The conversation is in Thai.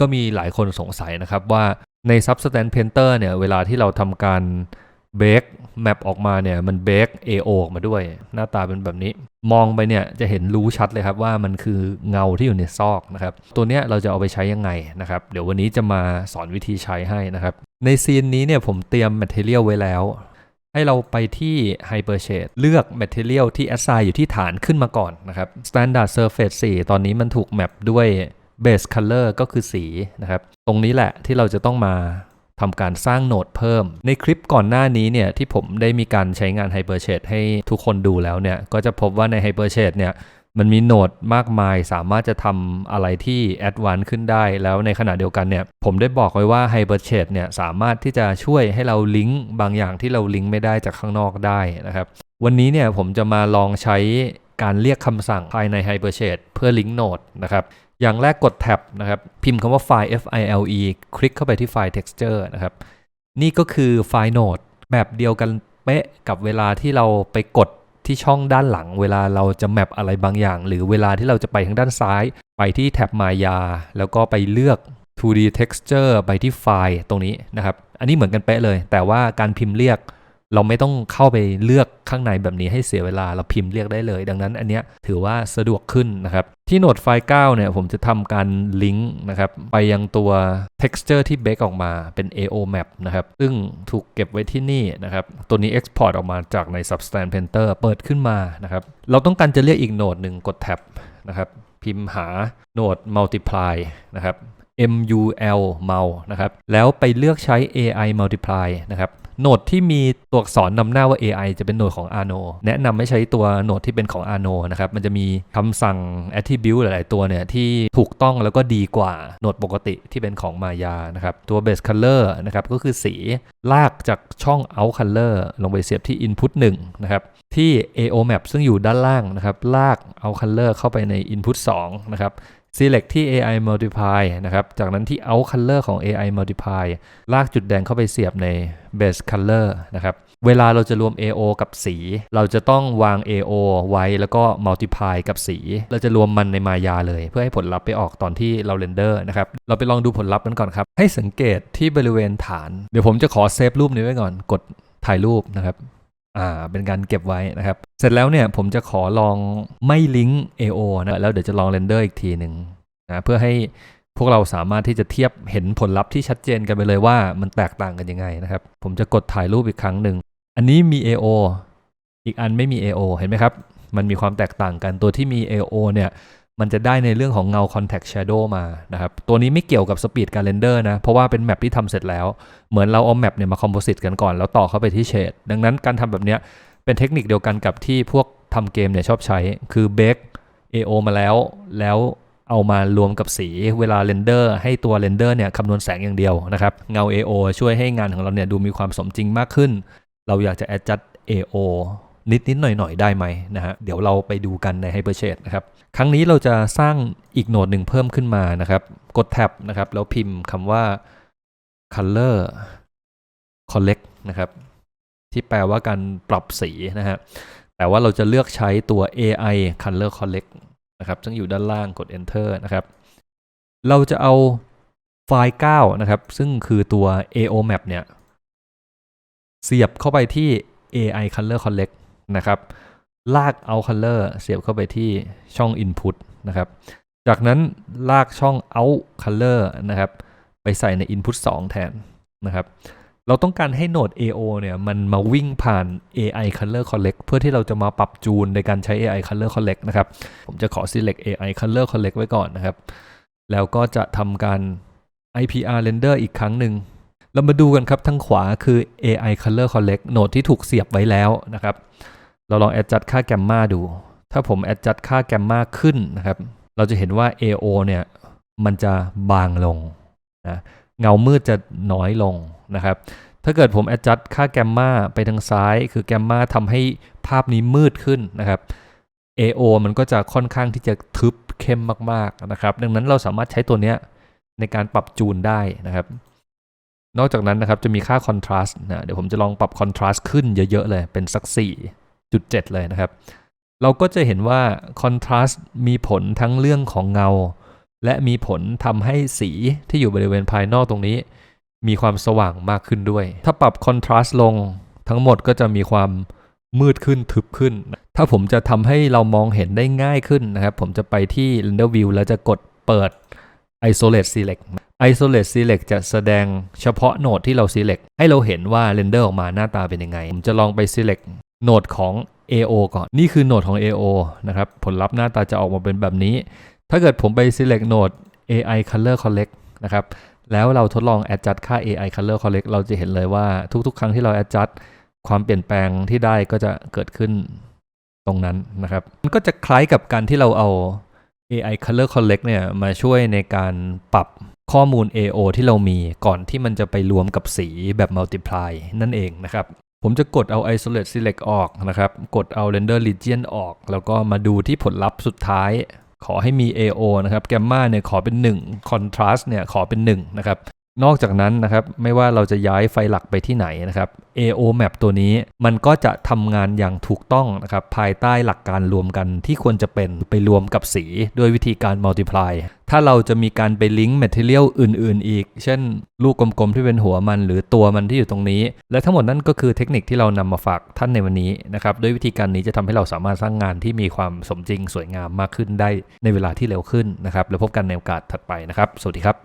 ก็มีหลายคนสงสัยนะครับว่าใน Substance Painter เนี่ยเวลาที่เราทำการเบ k แมปออกมาเนี่ยมันเบ k AO ออกมาด้วย หน้าตาเป็นแบบนี้ มองไปเนี่ยจะเห็นรู้ชัดเลยครับว่ามันคือเงาที่อยู่ในซอกนะครับตัวเนี้ยเราจะเอาไปใช้ยังไงนะครับ เดี๋ยววันนี้จะมาสอนวิธีใช้ให้นะครับ ในซีนนี้เนี่ยผมเตรียม Material ไว้แล้ว ให้เราไปที่ Hypershade เลือก Material ที่ Assign อยู่ที่ฐานขึ้นมาก่อนนะครับ Standard Surface 4 ตอนนี้มันถูกแมปด้วย Base Color ก็คือสีนะครับ ตรงนี้แหละที่เราจะต้องมาทำการสร้างโหนดเพิ่ม ในคลิปก่อนหน้านี้เนี่ยที่ผมได้มีการใช้งาน Hypershade ให้ทุกคนดูแล้วเนี่ย ก็จะพบว่าใน Hypershade เนี่ยมันมีโหนดมากมายสามารถจะทำอะไรที่แอดวานซ์ขึ้นได้ แล้วในขณะเดียวกันเนี่ยผมได้บอกไว้ว่า Hypershade เนี่ยสามารถที่จะช่วยให้เราลิงก์บางอย่างที่เราลิงก์ไม่ได้จากข้างนอกได้นะครับ วันนี้เนี่ยผมจะมาลองใช้การเรียกคำสั่งภายใน Hypershade เพื่อลิงก์โหนดนะครับอย่างแรกกดแท็บนะครับ พิมพ์คำว่าไฟล์ file คลิกเข้าไปที่ไฟล์ texture นะครับ นี่ก็คือไฟล์โหนดแบบเดียวกันเป๊ะกับเวลาที่เราไปกดที่ช่องด้านหลัง เวลาเราจะแมปอะไรบางอย่าง หรือเวลาที่เราจะไปทางด้านซ้าย ไปที่แท็บมายา แล้วก็ไปเลือก 2D texture ไปที่ไฟล์ตรงนี้นะครับ อันนี้เหมือนกันเป๊ะเลย แต่ว่าการพิมพ์เรียก เราไม่ต้องเข้าไปเลือกข้างในแบบนี้ให้เสียเวลาเราพิมพ์เรียกได้เลย ดังนั้นอันเนี้ยถือว่าสะดวกขึ้นนะครับ ที่โหนดไฟล์9เนี่ยผมจะทำการลิงก์นะครับไปยังตัว texture ที่ bake ออกมาเป็น AO map นะครับ ซึ่งถูกเก็บไว้ที่นี่นะครับ ตัวนี้ export ออกมาจากใน Substance Painter เปิดขึ้นมานะครับเราต้องการจะเรียกอีกโหนดหนึ่งกดแท็บนะครับพิมพ์หาโหนด multiply นะครับ MUL mul นะครับ แล้วไปเลือกใช้ AI multiply นะครับโหนดที่มีตัวอักษรนำหน้าว่า AI จะเป็นโหนดของ Arno แนะนำไม่ใช้ตัวโหนดที่เป็นของ Arno นะครับ มันจะมีคำสั่ง attribute หลาย ๆ ตัวเนี่ยที่ถูกต้องแล้วก็ดีกว่าโหนดปกติที่เป็นของ Maya นะครับ ตัว base color นะครับ ก็คือสีลากจากช่อง out color ลงไปเสียบที่ input 1 นะครับ ที่ AO map ซึ่งอยู่ด้านล่างนะครับ ลากเอา color เข้าไปใน input 2 นะครับ select ที่ AI multiply นะครับ จากนั้นที่ out color ของ AI multiply ลากจุดแดงเข้าไปเสียบใน base color นะครับ เวลาเราจะรวม AO กับสี เราจะต้องวาง AO ไว้แล้วก็ multiply กับสี เราจะรวมมันในมายาเลย เพื่อให้ผลลัพธ์ไปออกตอนที่เราเรนเดอร์นะครับ เราไปลองดูผลลัพธ์นั้นก่อนครับ ให้สังเกตที่บริเวณฐาน เดี๋ยวผมจะขอเซฟรูปนี้ไว้ก่อน กดถ่ายรูปนะครับ อ่าเป็นการเก็บไว้นะครับ เสร็จแล้วเนี่ยผมจะขอลองไม่ลิงก์ AO นะแล้วเดี๋ยวจะลองเรนเดอร์อีกทีหนึ่งนะเพื่อให้พวกเราสามารถที่จะเทียบเห็นผลลัพธ์ที่ชัดเจนกันไปเลยว่ามันแตกต่างกันยังไงนะครับ ผมจะกดถ่ายรูปอีกครั้งหนึ่ง อันนี้มี AO อีกอันไม่มี AO เห็นไหมครับ มันมีความแตกต่างกันตัวที่มี AO เนี่ย มันจะได้ในเรื่องของเงา contact shadow มานะครับ ตัวนี้ไม่เกี่ยวกับสปีดการเรนเดอร์นะ เพราะว่าเป็นแมปที่ทำเสร็จแล้ว เหมือนเราเอาแมปเนี่ยมาคอมโพสิตกันก่อน แล้วต่อเข้าไปที่เชดดังนั้นการทำแบบเนี้ยเป็นเทคนิคเดียวกันกับที่พวกทำเกมเนี่ยชอบใช้ คือเบ k AO มาแล้ว แล้วเอามารวมกับสีเวลาเรนเดอร์ให้ตัวเรนเดอร์เนี่ยคำนวณแสงอย่างเดียวนะครับ เงา AO ช่วยให้งานของเราเนี่ยดูมีความสมจริงมากขึ้น เราอยากจะ adjust AO นิดนิดหน่อยหน่อยๆ ได้ไหมนะฮะเดี๋ยวเราไปดูกันใน Hypershade นะครับครั้งนี้เราจะสร้างอีกโหนดหนึ่งเพิ่มขึ้นมานะครับ กดแท็บนะครับ แล้วพิมพ์คำว่า color collect นะครับ ที่แปลว่าการปรับสีนะฮะแต่ว่าเราจะเลือกใช้ตัว AI color collect นะครับ ซึ่งอยู่ด้านล่างกด enter นะครับ เราจะเอาไฟล์ 9 นะครับ ซึ่งคือตัว AO map เนี่ย เสียบเข้าไปที่ AI color collect นะครับ ลากเอา color เสียบเข้าไปที่ช่อง input นะครับ จากนั้นลากช่อง out color นะครับ ไปใส่ใน input 2 แทนนะครับ เราต้องการให้โหนด AO เนี่ย มันมาวิ่งผ่าน AI color collect เพื่อที่เราจะมาปรับจูนในการใช้ AI color collect นะครับ ผมจะขอ select AI color collect ไว้ก่อนนะครับ แล้วก็จะทำการ IPR render อีกครั้งหนึ่งเรามาดูกันครับทางขวาคือ AI color collect โหนดที่ถูกเสียบไว้แล้วนะครับ เราลอง adjust ค่าแกมมาดู ถ้าผม adjust ค่าแกมมาขึ้นนะครับ เราจะเห็นว่า AO เนี่ยมันจะบางลงนะเงามืดจะน้อยลงนะครับ ถ้าเกิดผม adjust ค่าแกมมาไปทางซ้าย คือแกมมาทำให้ภาพนี้มืดขึ้นนะครับ AO มันก็จะค่อนข้างที่จะทึบเข้มมากๆนะครับ ดังนั้นเราสามารถใช้ตัวเนี้ยในการปรับจูนได้นะครับ นอกจากนั้นนะครับจะมีค่า contrast นะเดี๋ยวผมจะลองปรับ contrast ขึ้นเยอะ ๆ เลยเป็นสัก 4.7เลยนะครับ เราก็จะเห็นว่า contrast มีผลทั้งเรื่องของเงา และมีผลทำให้สีที่อยู่บริเวณภายนอกตรงนี้ มีความสว่างมากขึ้นด้วย ถ้าปรับคอนทราสต์ลงทั้งหมดก็จะมีความมืดขึ้นทึบขึ้น ถ้าผมจะทำให้เรามองเห็นได้ง่ายขึ้นนะครับ ผมจะไปที่ Render View แล้วจะกดเปิด Isolate Select Isolate Select จะแสดงเฉพาะโหนดที่เรา Select ให้เราเห็นว่า Render ออกมาหน้าตาเป็นยังไง ผมจะลองไป Select โหนดของ AO ก่อน นี่คือโหนดของ AO นะครับ ผลลัพธ์หน้าตาจะออกมาเป็นแบบนี้ ถ้าเกิดผมไป Select โหนด AI Color Collect นะครับ แล้วเราทดลอง adjust ค่า AI Color Collect เราจะเห็นเลยว่าทุกๆ ครั้งที่เรา adjust ความเปลี่ยนแปลงที่ได้ก็จะเกิดขึ้นตรงนั้นนะครับ มันก็จะคล้ายกับการที่เราเอา AI Color Collect เนี่ยมาช่วยในการปรับข้อมูล AO ที่เรามีก่อนที่มันจะไปรวมกับสีแบบ Multiply นั่นเองนะครับ ผมจะกดเอา Isolate Select ออกนะครับ กดเอา Render Region ออก แล้วก็มาดูที่ผลลัพธ์สุดท้าย ขอให้มี AO นะครับ Gamma เนี่ยขอเป็น 1 Contrast เนี่ยขอเป็น1นะครับ นอกจากนั้นนะครับไม่ว่าเราจะย้ายไฟหลักไปที่ไหนนะครับ AO Map ตัวนี้มันก็จะทำงานอย่างถูกต้องนะครับภายใต้หลักการรวมกันที่ควรจะเป็นไปรวมกับสีด้วยวิธีการ Multiply ถ้าเราจะมีการไปลิงก์ Material อื่นๆ อีก เช่น ลูกกลมๆ ที่เป็นหัวมันหรือตัวมันที่อยู่ตรงนี้ และทั้งหมดนั้นก็คือเทคนิคที่เรานำมาฝากท่านในวันนี้นะครับด้วยวิธีการนี้จะทำให้เราสามารถสร้างงานที่มีความสมจริงสวยงามมากขึ้นได้ในเวลาที่เร็วขึ้นนะครับแล้วพบกันในโอกาสถัดไปนะครับ สวัสดีครับ